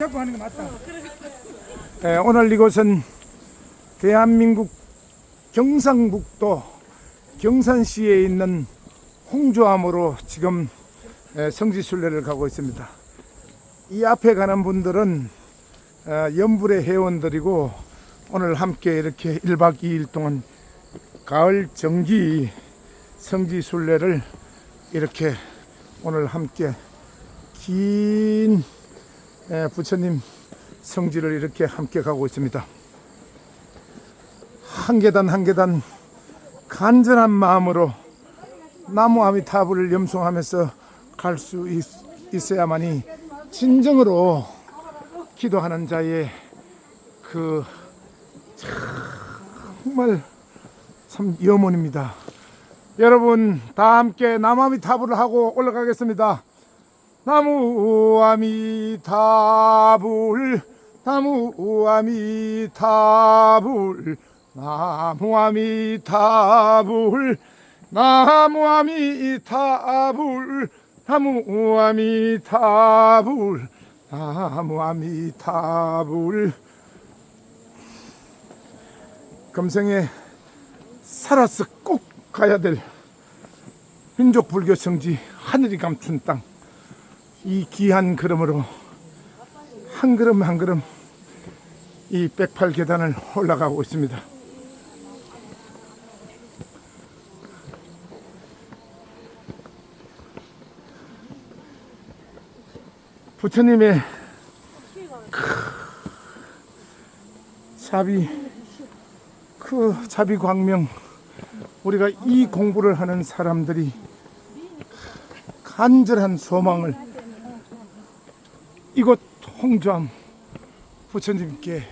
잡고 하는 거 맞다. 예, 오늘 이곳은 대한민국 경상북도 경산시에 있는 홍조암으로 지금 예, 성지순례를 가고 있습니다. 이 앞에 가는 분들은 어, 연불의 회원들이고 오늘 함께 이렇게 1박 2일 동안 가을 정기 성지순례를 이렇게 오늘 함께 긴 예, 부처님 성지를 이렇게 함께 가고 있습니다. 한 계단 한 계단 간절한 마음으로 나무 아미타불을 염송하면서 갈 수 있어야만이 진정으로 기도하는 자의 그 정말 참 염원입니다. 여러분 다 함께 나무 아미타불을 하고 올라가겠습니다. 나무 아미타불 나무 아미타불 나무 아미타불 나무 아미타불 나무 아미타불 나무 아미타불. 금생에 살아서 꼭 가야 될 민족 불교 성지 하늘이 감춘 땅 이 귀한 걸음으로 한 걸음 한 걸음 이 108계단을 올라가고 있습니다. 부처님의 그 자비 그 자비 광명 우리가 이 공부를 하는 사람들이 간절한 소망을 이곳 홍조암 부처님께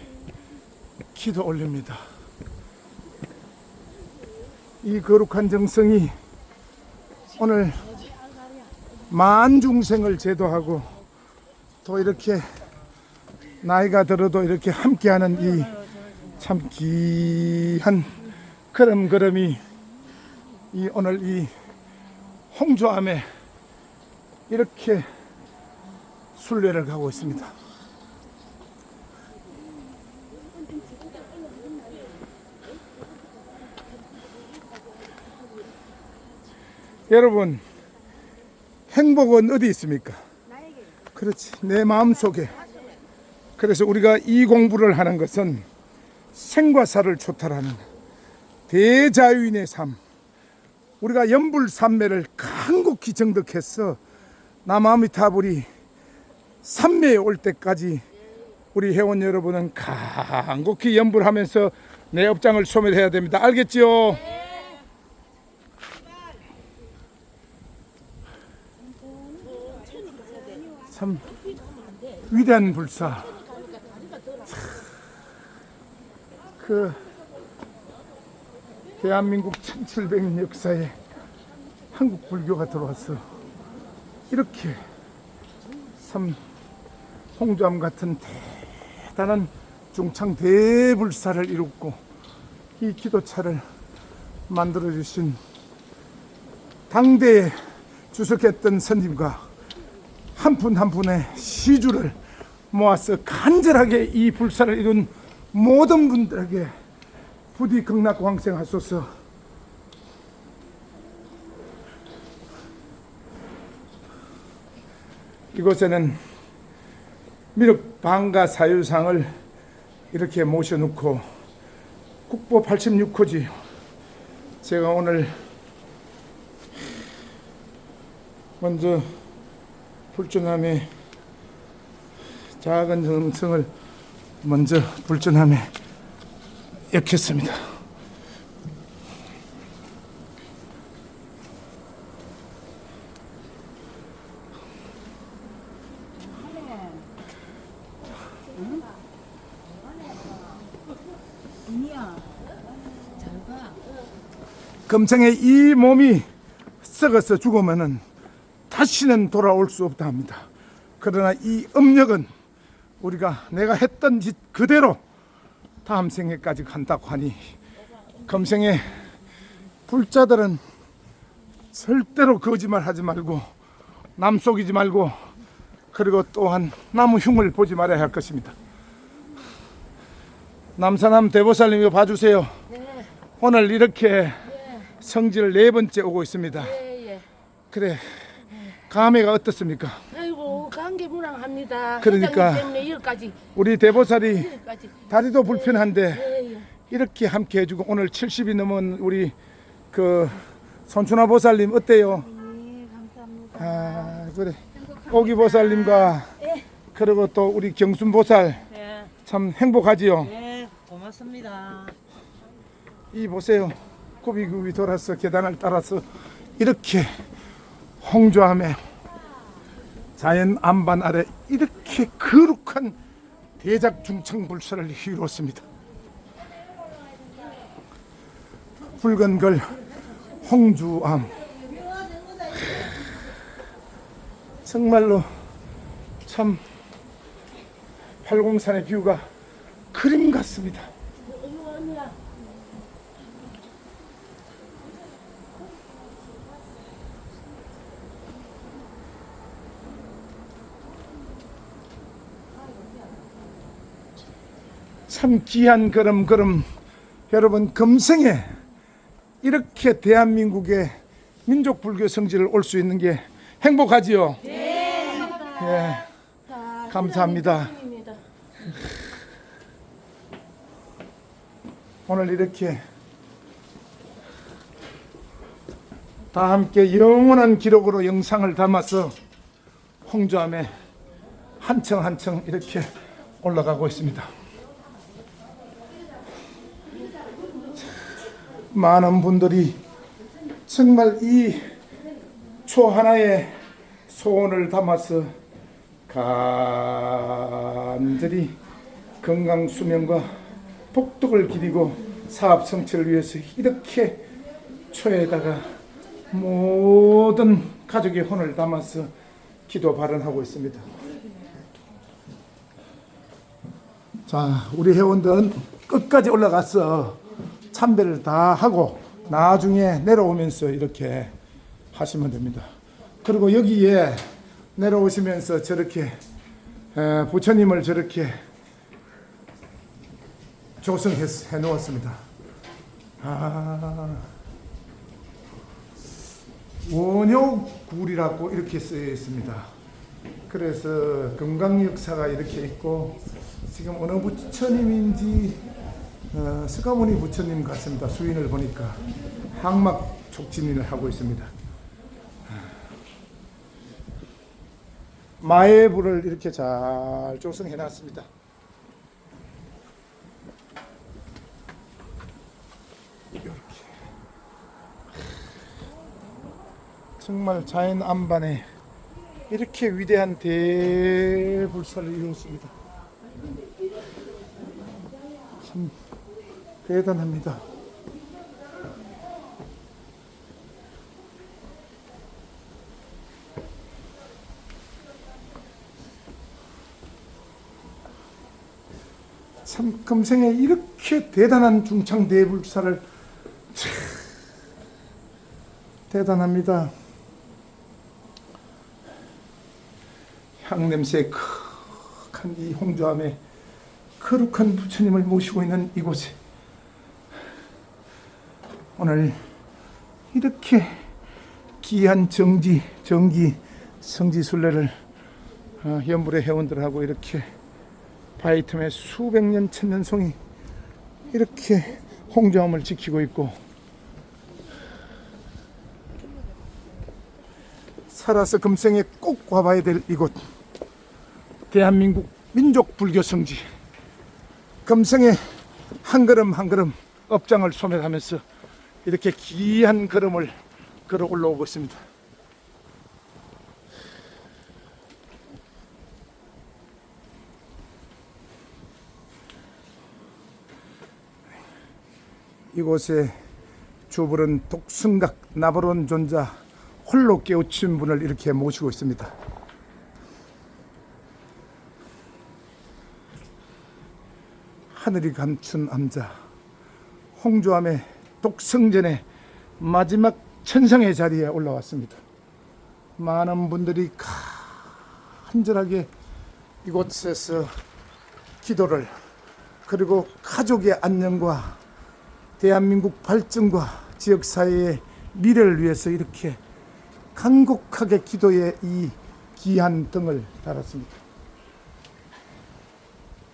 기도 올립니다. 이 거룩한 정성이 오늘 만 중생을 제도하고 또 이렇게 나이가 들어도 이렇게 함께하는 이 참 귀한 걸음걸음이 이 오늘 이 홍조암에 이렇게 순례를 가고 있습니다. 여러분, 행복은 어디 있습니까? 그렇지, 내 마음 속에. 그래서 우리가 이 공부를 하는 것은 생과 사를 초탈하는 대자유인의 삶. 우리가 연불삼매를 간곡히 정득해서 남아미타불이 삼매에 올 때까지 우리 회원 여러분은 간곡히 연불하면서 내 업장을 소멸해야 됩니다. 알겠지요? 참 위대한 불사. 그 대한민국 1700년 역사에 한국 불교가 들어와서 이렇게 참 홍조암 같은 대단한 중창 대불사를 이뤘고 이 기도차를 만들어 주신 당대에 주석했던 선임과 한 분 한 분의 시주를 모아서 간절하게 이 불사를 이룬 모든 분들에게 부디 극락광생하소서. 이곳에는 미륵 방가 사유상을 이렇게 모셔놓고 국보 86호지 제가 오늘 먼저 불전함의 작은 정성을 먼저 불전함에 엮였습니다. 이니야 잘 봐. 금생에 이 몸이 썩어서 죽으면은 다시는 돌아올 수 없다 합니다. 그러나 이 음력은 우리가 내가 했던 짓 그대로 다음 생에까지 간다고 하니 금생에 불자들은 절대로 거짓말 하지 말고 남 속이지 말고 그리고 또한 나무 흉을 보지 말아야 할 것입니다. 남사남 대보살님 이거 봐주세요. 네, 오늘 이렇게 성지를 네 번째 오고 있습니다. 예, 예. 그래 감회가 어떻습니까? 아이고 감개무량합니다. 그러니까. 회장님 때문에 여기까지 우리 대보살이 여기까지. 다리도 불편한데 예, 예. 이렇게 함께 해주고 오늘 70이 넘은 우리 그 손춘화 보살님 어때요? 네, 감사합니다. 아 그래 오기 보살님과 예. 그리고 또 우리 경순 보살 예, 참 행복하지요. 예, 고맙습니다. 이 보세요. 굽이굽이 돌아서 계단을 따라서 이렇게 홍조함에 자연 안반 아래 이렇게 거룩한 대작 중창 불사를 이루었습니다. 붉은 걸 홍주암 정말로 참 팔공산의 뷰가 그림 같습니다. 참 귀한 걸음 걸음 여러분 금생에 이렇게 대한민국의 민족 불교 성지를 올 수 있는 게 행복하지요. 네. 예. 자, 감사합니다. 오늘 이렇게 다 함께 영원한 기록으로 영상을 담아서 홍조암에 한층 한층 이렇게 올라가고 있습니다. 많은 분들이 정말 이 초 하나에 소원을 담아서 간절히 건강 수명과 복덕을 기리고 사업 성취를 위해서 이렇게 초에다가 모든 가족의 혼을 담아서 기도 발언하고 있습니다. 자, 우리 회원들은 끝까지 올라가서 참배를 다 하고 나중에 내려오면서 이렇게 하시면 됩니다. 그리고 여기에 내려오시면서 저렇게 에, 부처님을 저렇게 조성해 해 놓았습니다. 아, 원효굴이라고 이렇게 쓰여 있습니다. 그래서 건강 역사가 이렇게 있고 지금 어느 부처님인지 어, 스가모니 부처님 같습니다. 수인을 보니까 항막 촉진을 하고 있습니다. 마애불을 이렇게 잘 조성해 놨습니다. 이렇게 정말 자연 안반에 이렇게 위대한 대불사를 이루었습니다. 참 대단합니다. 참 금생에 이렇게 대단한 중창 대불사를 참 대단합니다. 향 냄새 크한 이 홍조암에 거룩한 부처님을 모시고 있는 이곳에 오늘 이렇게 귀한 정지 정기 성지 순례를 어, 연불의 회원들하고 이렇게 바이텀의 수백 년 천년 송이 이렇게 홍조암을 지키고 있고 살아서 금생에 꼭 와봐야 될 이곳 대한민국 민족 불교 성지. 금생에 한 걸음 한 걸음 업장을 소멸하면서 이렇게 귀한 걸음을 걸어 올라오고 있습니다. 이곳에 주불은 독승각 나버론 존자 홀로 깨우친 분을 이렇게 모시고 있습니다. 하늘이 감춘 암자 홍조암의 독성전의 마지막 천상의 자리에 올라왔습니다. 많은 분들이 간절하게 이곳에서 기도를 그리고 가족의 안녕과 대한민국 발전과 지역사회의 미래를 위해서 이렇게 간곡하게 기도의 이 귀한 등을 달았습니다.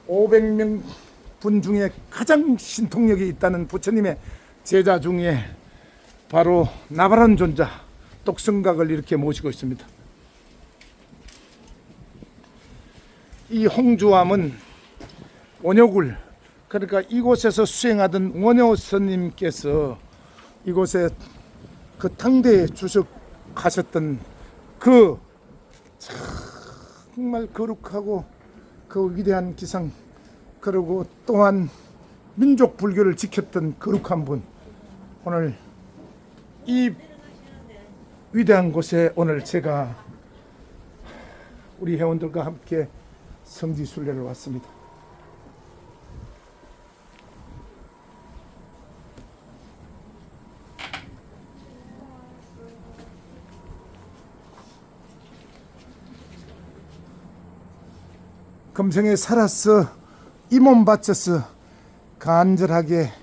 500명 분 중에 가장 신통력이 있다는 부처님의 제자 중에 바로 나바란 존자 똑성각을 이렇게 모시고 있습니다. 이 홍주암은 원효굴 그러니까 이곳에서 수행하던 원효 스님께서 이곳에 그 당대에 주석하셨던 그 정말 거룩하고 그 위대한 기상 그리고 또한 민족 불교를 지켰던 거룩한 분 오늘 이 위대한 곳에 오늘 제가 우리 회원들과 함께 성지 순례를 왔습니다. 금생에 살아서 이몸 바쳐서 간절하게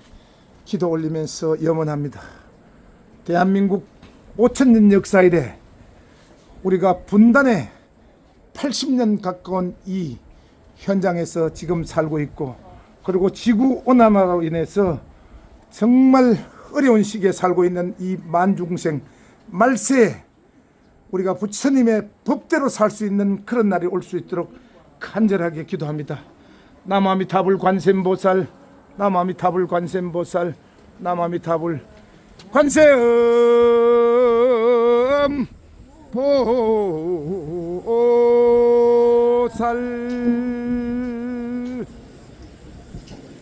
기도 올리면서 염원합니다. 대한민국 5천년 역사 이래 우리가 분단에 80년 가까운 이 현장에서 지금 살고 있고 그리고 지구 온난화로 인해서 정말 어려운 시기에 살고 있는 이 만중생 말세에 우리가 부처님의 법대로 살 수 있는 그런 날이 올 수 있도록 간절하게 기도합니다. 남아미타불 관세음보살, 남아미타불 관세음보살, 남아미타불 관세음 보살